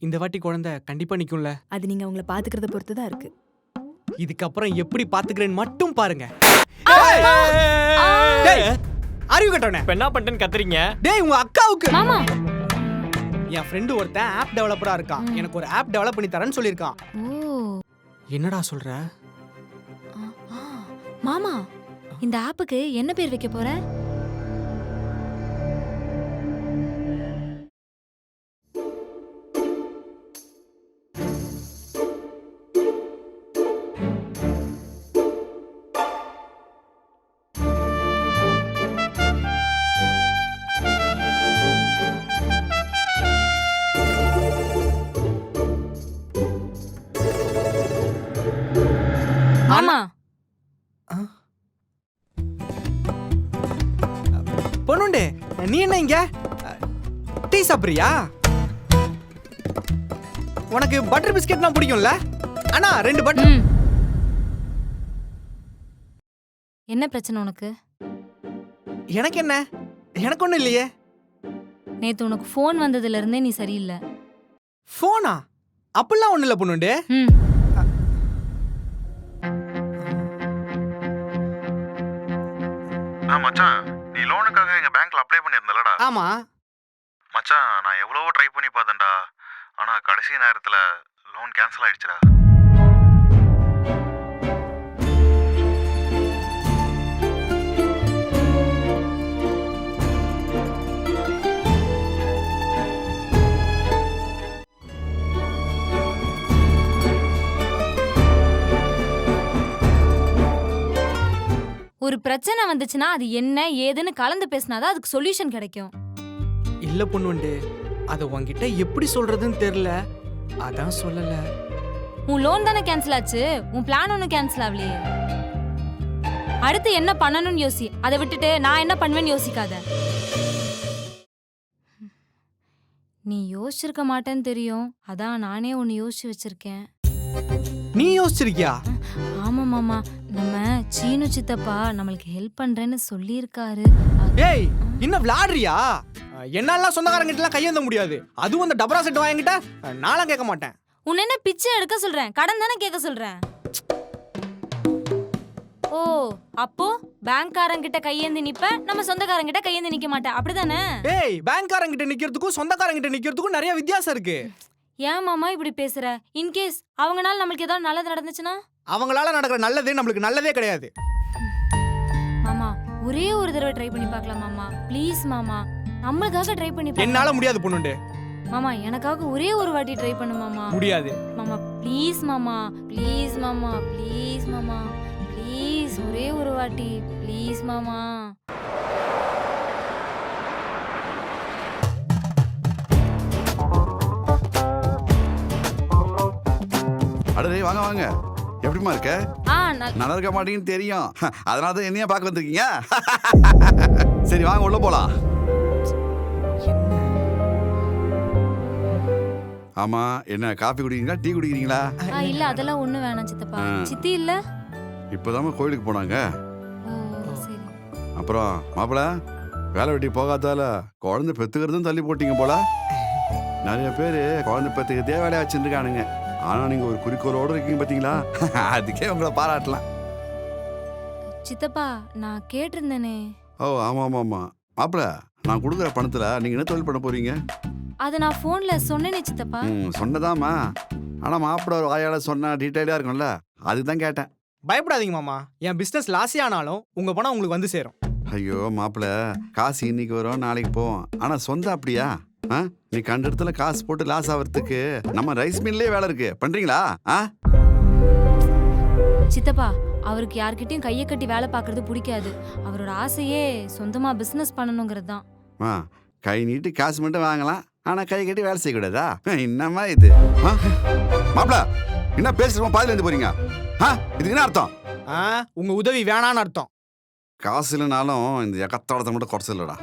இந்த வாட்டி குழந்தை கண்டிப்பா நிக்கும்ல. அது நீங்க அவங்கள பாத்துக்கிறத பொறுத்து தான் இருக்கு. இதுக்கப்புறம் எப்படி பாத்துக்கிறேன்னு மட்டும் பாருங்க. டேய், அறிவு கட்டவனே. இப்ப என்ன பண்ணிட்டேன்னு கத்துறீங்க? டேய் உங்க அக்காவுக்கு. மாமா. என் ஃப்ரெண்டு ஒருத்தன் ஆப் டெவலப்பரா இருக்கான். எனக்கு ஒரு ஆப் டெவலப் பண்ணி தரேன்னு சொல்லியிருக்கான். ஓ. என்னடா சொல்ற? ஆ, ஆ. மாமா இந்த ஆப்புக்கு என்ன பேர் வைக்க போற? மாமா பொண்ணுண்டு நீ என்ன இங்க? டீ சாப்பிடுறியா? உனக்கு பட்டர் பிஸ்கெட்லாம் பிடிக்கும்ல? அண்ணா ரெண்டு பட்டர் ம். என்ன பிரச்சனை உனக்கு? எனக்கு என்ன? எனக்கு ஒண்ணும் இல்லையே. நேத்து உனக்கு ஃபோன் வந்ததுல இருந்தே நீ சரியில்லை. போனா அப்படிலாம் ஒண்ணும் இல்ல பொண்ணுண்டு ம். ஆ மச்சான். நீ லோனுக்காக எங்க பேங்க்ல அப்ளை பண்ணியிருந்தலடா ஆமா. மச்சான் நான் எவ்வளவோ ட்ரை பண்ணி பார்த்தேன்டா. ஆனா கடைசி நேரத்துல லோன் கேன்சல் ஆயிடுச்சுடா. ஒரு பிரச்சனை வந்துச்சுன்னா அது என்ன ஏதுன்னு கலந்து பேசினாதான் அதுக்கு சொல்யூஷன் கிடைக்கும். இல்ல பொண்ணுண்டு அத உன்கிட்ட எப்படி சொல்றதுன்னு தெரியல. அதான் சொல்லல. உன் லோன் தானே கேன்சல் ஆச்சு உன் பிளான் ஒன்றும் கேன்சல் ஆகலையே. அடுத்து என்ன பண்ணணும்னு யோசி அதை விட்டுட்டு நான் என்ன பண்ணுவேன்னு யோசிக்காத. நீ யோசிச்சிருக்க மாட்டேன்னு தெரியும் அதான் நானே ஒன்று யோசிச்சு வச்சிருக்கேன். நீ யோசிச்சிருக்கியா? ஆமா மாமா சீனு சித்தப்பா நம்மளுக்கு ஹெல்ப் பண்றேன்னு சொல்லியிருக்காரு. ஏய் இன்னும் விளாடுறியா? என்னாலாம் சொந்தக்காரங்கிட்ட எல்லாம் கையேந்த முடியாது. அதுவும் அந்த டபரா செட் வாங்கிட்ட நான்லாம் கேட்க மாட்டேன். உன்னை என்ன பிச்சை எடுக்க சொல்றேன்? கடன் தானே கேட்க சொல்றேன்? ஓ அப்போ பேங்க்காரங்கிட்ட கையேந்தி நிப்ப நம்ம சொந்தக்காரங்கிட்ட கையேந்தி நிக்க மாட்டேன். அப்படிதானே? ஏய் பேங்க்காரங்கிட்ட நிக்கிறதுக்கும் சொந்தக்காரங்கிட்ட நிக்கிறதுக்கும் நிறைய வித்தியாசம் இருக்கு. ஏன் மாமா இப்படி பேசுற? இன்கேஸ் அவங்கனால நம்மளுக்கு ஏதாவது நல்லது நடந்துச்சுன்னா? அவங்களால நடக்கிற நல்லது நம்மளுக்கு நல்லதே கிடையாது. மாமா ஒரே ஒரு தடவை ட்ரை பண்ணி பார்க்கலாம் மாமா. ப்ளீஸ் மாமா. நம்மளுக்காக ட்ரை பண்ணி பார்க்கலாம். என்னால முடியாது பொண்ணுண்டு. மாமா எனக்காக ஒரே ஒரு வாட்டி ட்ரை பண்ணு மாமா. முடியாது. மாமா ப்ளீஸ் மாமா. ப்ளீஸ் மாமா. ப்ளீஸ் மாமா. ப்ளீஸ் ஒரே ஒரு வாட்டி. ப்ளீஸ் மாமா. அடடே வாங்க வாங்க. எப்படிம்மா இருக்க? நல்லா இருக்க மாட்டீங்கன்னு தெரியும். அதனால தான் என்னைய பார்க்க வந்திருக்கீங்க? சரி வாங்க உள்ள போலாம். ஆமா என்ன காஃபி குடிக்கிறீங்களா? டீ குடிக்கிறீங்களா? இல்ல அதெல்லாம் ஒண்ணு வேணாம் சித்தப்பா. சித்தி இல்ல? இப்போதாம்மா கோயிலுக்கு போனாங்க. அப்புறம் மாப்பிள வேலை வெட்டி போகாதால குழந்தை பெத்துக்கிறதும் தள்ளி போட்டீங்க போல. நிறைய பேர் குழந்தை பெத்துக்கிறதே வேலையா வச்சுருக்கானுங்க ஆனா நீங்க ஒரு குறிக்கோளோட இருக்கீங்க பாத்தீங்களா? அதுக்கே உங்களை பாராட்டலாம். சித்தப்பா நான் கேட்டிருந்தேனே. ஓ ஆமா ஆமா ஆமா. மாப்பிள நான் கொடுக்குற பணத்துல நீங்க என்ன தொழில் பண்ண போறீங்க? அதை நான் ஃபோன்ல சொன்னேனே சித்தப்பா. ம் சொன்னதாம்மா. ஆனா மாப்பிள ஒரு வாயால சொன்னா டீட்டெயிலா இருக்கும்ல. அதுக்கு தான் கேட்டேன். பயப்படாதீங்க மாமா. என் பிசினஸ் லாஸே ஆனாலும் உங்க பணம் உங்களுக்கு வந்து சேரும். ஐயோ மாப்பிள காசு இன்னைக்கு வரும் நாளைக்கு போவோம். ஆனா சொந்தம் அப்படியா? ஆ? நீ கண்ட இடத்துல காசு போட்டு லாஸ் ஆகிறதுக்கு நம்ம ரைஸ் மில்லே வேலை இருக்கு. பண்றீங்களா? ஆ? சித்தப்பா அவருக்கு யார்கிட்டயும் கையை கட்டி வேலை பார்க்கறது பிடிக்காது. அவரோட ஆசையே சொந்தமா பிசினஸ் பண்ணணுங்கிறது தான் ஆ கை நீட்டி காசு மட்டும் வாங்கலாம். ஆனா கை கட்டி வேலை செய்யக்கூடாதா? என்னம்மா இது? ஆ? மாப்பிள என்ன பேசுறோம் பாதியில இருந்து போறீங்க. ஆ இதுக்கு என்ன அர்த்தம்? ஆ, உங்க உதவி வேணான்னு அர்த்தம். காசு இல்லைனாலும் இந்த எகத்தோடத்தை மட்டும் குறைச்சிடலடா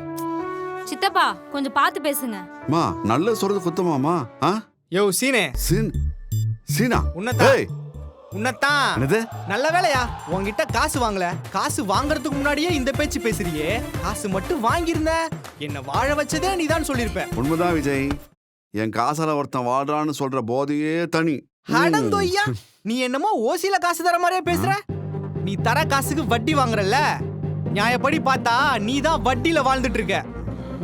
சித்தப்பா கொஞ்சம் பார்த்து பேசுங்க. அம்மா நல்ல சொல்றது குத்தமாமா ஆ? யோ சீனே. சீன் சீனா? உன்னதான் ஏய். உன்னதான் என்னது? நல்ல வேலையா? உன்கிட்ட காசு வாங்கல. காசு வாங்குறதுக்கு முன்னாடியே இந்த பேச்சு பேசுறியே. காசு மட்டும் வாங்கியிருந்த. என்ன வாழ வச்சதே நீதான் சொல்லியிருப்ப. உண்மைதான் விஜய். என் காசால ஒருத்தன் வாழ்றான்னு சொல்ற போதையே தனி. அடங்கொய்யா. நீ என்னமோ ஓசில காசு தர மாதிரியே பேசுற? நீ தர காசுக்கு வட்டி வாங்குறல்ல? நியாயப்படி பார்த்தா நீ தான் வட்டியில வாழ்ந்துட்டு இருக்க.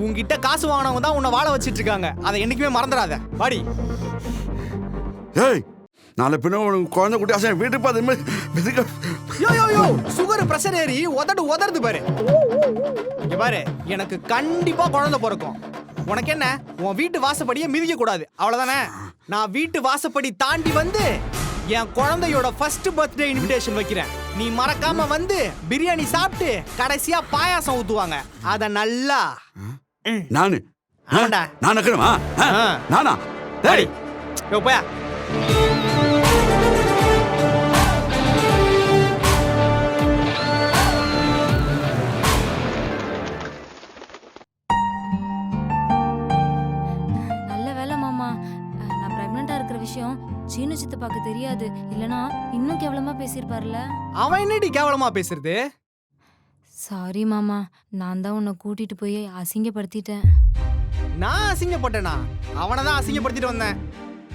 உன்கிட்ட காசு வாங்கினவங்க தான் உன்னை வாழ வச்சிட்டு இருக்காங்க அதை என்னைக்குமே மறந்துடாத. வாடி. ஏய் நாளை பின்ன உனக்கு குழந்தை குட்டி ஆசை வீட்டுக்கு பார்த்து இனிமே மிதிக்க. யோ யோ யோ சுகர் பிரஷர் ஏறி உதடு உதறது பாரு. இங்க பாரு எனக்கு கண்டிப்பா குழந்தை பிறக்கும். உனக்கு என்ன? உன் வீட்டு வாசப்படியே மிதிக்க கூடாது. அவ்வளவுதானே? நான் வீட்டு வாசப்படி தாண்டி வந்து என் குழந்தையோட ஃபர்ஸ்ட் பர்த்டே இன்விடேஷன் வைக்கிறேன். நீ மறக்காம வந்து பிரியாணி சாப்பிட்டு கடைசியா பாயாசம் ஊத்துவாங்க. அத நல்லா நானு? ஆ? ஆமாண்டா. நான் நக்கணுமா. நானா? டேய். யோ போயா. நல்ல வேலை மாமா. நான் பிரெக்னெண்டா இருக்கிற விஷயம் சீனு சித்தப்பாக்கு தெரியாது. இல்லனா இன்னும் கேவலமா பேசியிருப்பார்ல அவன் என்னடி கேவலமா பேசுறது? சாரி மாமா. நான் தான் உன்னை கூட்டிட்டு போய் அசிங்கப்படுத்திட்டேன். நான் அசிங்கப்பட்டேனா? அவனை தான் அசிங்கப்படுத்திட்டு வந்தேன்.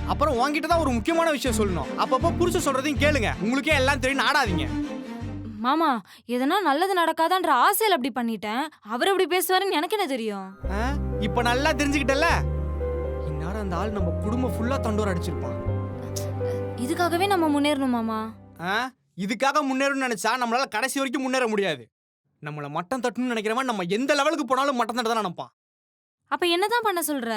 அப்புறம் உன்கிட்ட தான் ஒரு முக்கியமான விஷயம் சொல்லணும். அப்பப்போ புருஷ சொல்றதையும் கேளுங்க. உங்களுக்கே எல்லாம் தெரியும். ஆடாதீங்க மாமா எதனா நல்லது நடக்காதான்ற ஆசையில் அப்படி பண்ணிட்டேன். அவர் அப்படி பேசுவாருன்னு எனக்கு என்ன தெரியும்? ஆ? இப்ப நல்லா தெரிஞ்சுக்கிட்டல இந்நேரம் அந்த ஆள் நம்ம குடும்பம் ஃபுல்லா தொண்டோர் அடிச்சிருப்பான். இதுக்காகவே நம்ம முன்னேறணும் மாமா. ஆ? இதுக்காக முன்னேறணும்னு நினைச்சா நம்மளால கடைசி வரைக்கும் முன்னேற முடியாது. நம்மள மட்டம் தட்டணும்னு நினைக்கிறவன் நம்ம எந்த லெவலுக்கு போனாலும் மட்டம் தட்ட தான் நினைப்பான். அப்ப என்னதான் பண்ண சொல்ற?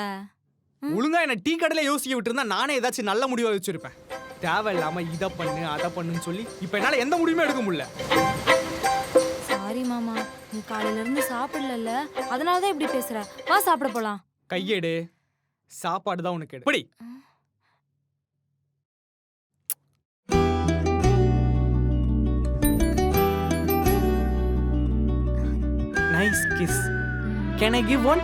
ம். ஒழுங்கா என்ன டீ கடையில யோசிக்க விட்டுருந்தா நானே ஏதாச்சும் நல்ல முடிவை வச்சிருப்பேன். தேவையில்லாம இதை பண்ணு அதை பண்ணுன்னு சொல்லி இப்ப என்னால எந்த முடிவுமே எடுக்க முடியல. சாரி மாமா நீ காலையில இருந்து சாப்பிடல அதனால தான் இப்படி பேசுற. வா சாப்பிட போலாம். கையேடு. சாப்பாடு தான் உனக்கு எப்படி nice kiss can I give one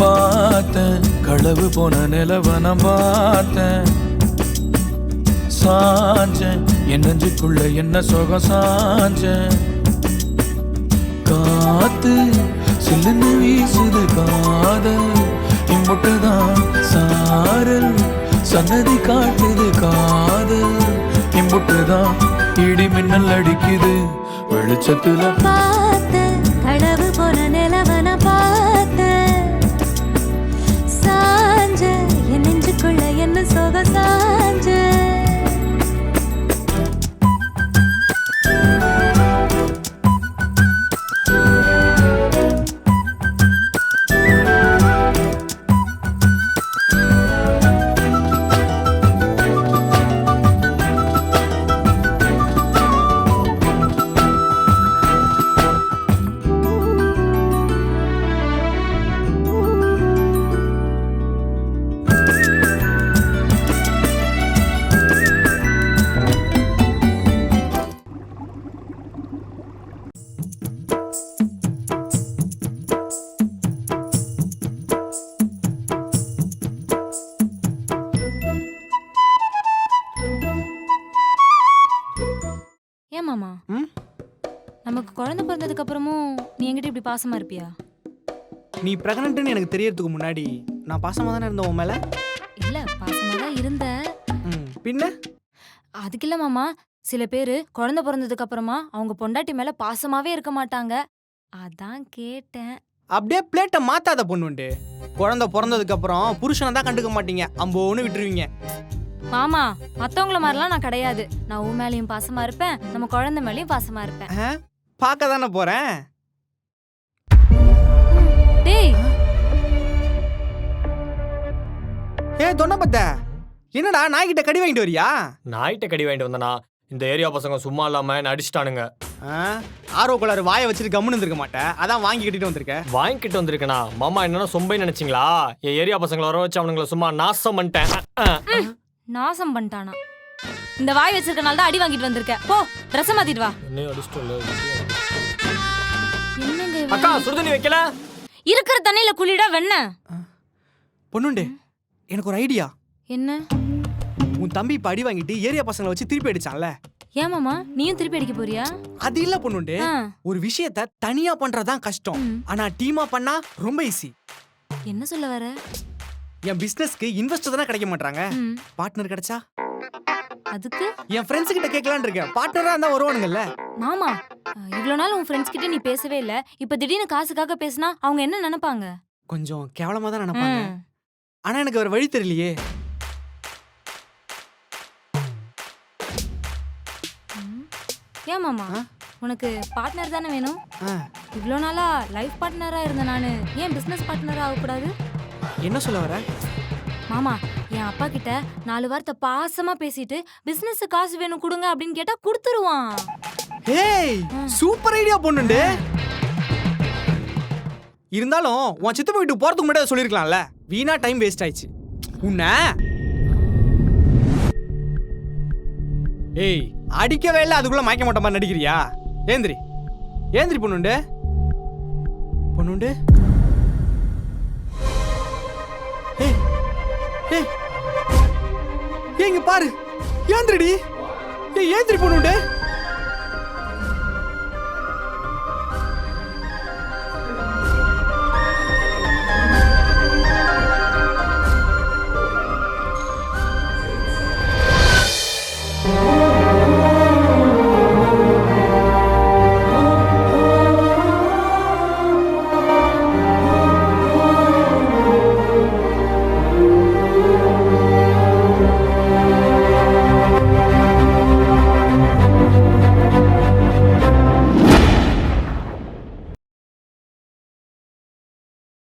பார்த்தேன் களவு போன நிலவனம் பார்த்தேன். சாஞ்ச என் நெஞ்சுக்குள்ள என்ன சுகம் சாஞ்ச? காத்து சில்லுன்னு வீசுது காதல். இம்புட்டுதான் சாரல் சன்னதி காட்டுது காதல். இம்புட்டுதான் இடி மின்னல் அடிக்குது. வெளிச்சத்துல அப்புறமும் நீ என்கிட்ட இப்படி பாசமா இருப்பியா? நீ பிரெக்னன்ட்னு எனக்கு தெரியறதுக்கு முன்னாடி நான் பாசமா தானே இருந்தேன் உன் மேல? இல்ல பாசமா தான் இருந்த ம், பின்ன? அதுக்கு இல்ல மாமா சில பேரு குழந்தை பிறந்ததுக்கு அப்புறமா அவங்க பொண்டாட்டி மேல பாசமாவே இருக்க மாட்டாங்க. அதான் கேட்டேன். அப்படியே பிளேட்டை மாத்தாத பொண்ணுண்டு. குழந்தை பிறந்ததுக்கு அப்புறம் புருஷனை தான் கண்டுக்க மாட்டீங்க. அம்போன்னு விட்டுருவீங்க. மாமா மத்தவங்கள மாதிரிலாம் நான் கிடையாது. நான் உன் மேலயும் பாசமா இருப்பேன் நம்ம குழந்தை மேலயும் பாசமா இருப்பேன். ஆ? பார்க்க தானே போறேன்? டேய். ஏ தொண்டப்பத்த என்னடா நாய்கிட்ட கடி வாங்கிட்டு வரியா? நாய்கிட்ட கடி வாங்கிட்டு வந்தனா இந்த ஏரியா பசங்க சும்மா இல்லாம என்ன அடிச்சிட்டானுங்க. ஆ? ஆர்வ கோளாறு வாயை வச்சுட்டு கம்முன்னு இருந்திருக்க மாட்டேன். அதான் வாங்கி கட்டிட்டு வந்திருக்க. வாங்கிட்டு வந்திருக்கனா? மாமா என்னன்னா சொம்பை நினைச்சிங்களா? என் ஏரியா பசங்களை வர வச்சு அவனுங்களை சும்மா நாசம் பண்ணிட்டேன். நாசம் பண்ணிட்டானா. இந்த வாய் வச்சிருக்கனால தான் அடி வாங்கிட்டு வந்திருக்க. போ ட்ரெஸ் மாத்திட்டு வா அக்கா சுடுதண்ணி வைக்கல? இருக்கிற தண்ணியில குளிடா வெண்ண. பொண்ணுண்டு எனக்கு ஒரு ஐடியா. என்ன? உன் தம்பி இப்ப அடி வாங்கிட்டு ஏரியா பசங்களை வச்சு திருப்பி அடிச்சான்ல. ஏமாமா நீயும் திருப்பி அடிக்க போறியா? அது இல்ல பொண்ணுண்டு ஒரு விஷயத்த தனியா பண்றதுதான் கஷ்டம். ஆனா டீமா பண்ணா ரொம்ப ஈஸி என்ன சொல்ல வர? என் பிசினஸ்க்கு இன்வெஸ்டர் தானே கிடைக்க மாட்டாங்க பார்ட்னர் கிடைச்சா? அதுக்கு? என் ஃப்ரெண்ட்ஸ் கிட்ட கேட்கலான்னு இருக்கேன். பார்ட்னரா இருந்தா வருவானுங்கல்ல? மாமா இவ்வளவு நாள் உன் ஃப்ரெண்ட்ஸ் கிட்ட நீ பேசவே இல்ல. இப்ப திடீர்னு காசுக்காக பேசினா அவங்க என்ன நினைப்பாங்க? கொஞ்சம் கேவலமா தான் நினைப்பாங்க. ம். ஆனா எனக்கு ஒரு வழி தெரியலையே. ஏன் மாமா? ஆ? உனக்கு பார்ட்னர் தானே வேணும்? ஆ, இவ்வளோ நாளா லைஃப் பார்ட்னரா இருந்த நானு ஏன் பிசினஸ் பார்ட்னரா ஆகக்கூடாது? என்ன சொல்ல வர? மாமா என் அப்பா கிட்ட நாலு வார்த்தை பாசமா பேசிட்டு பிசினஸ் காசு வேணும் கொடுங்க அப்படின்னு கேட்டா கொடுத்துருவான். ஏய் சூப்பர் ஐடியா பொண்ணுண்டு. இருந்தாலும் உன் சித்தப்பா வீட்டுக்கு போறதுக்கு முன்னாடி சொல்லிருக்கலாம்ல. வீணா டைம் வேஸ்ட் ஆயிடுச்சு. உன்ன? ஏய் அடிக்கவே இல்லை அதுக்குள்ள மயக்க மாட்ட மாதிரி நடிக்கிறியா? ஏந்திரி. ஏந்திரி பொண்ணுண்டு. பொண்ணுண்டு. இங்க பாரு. ஏந்திரடி. ஏய் ஏந்திரி பொண்ணுண்டு.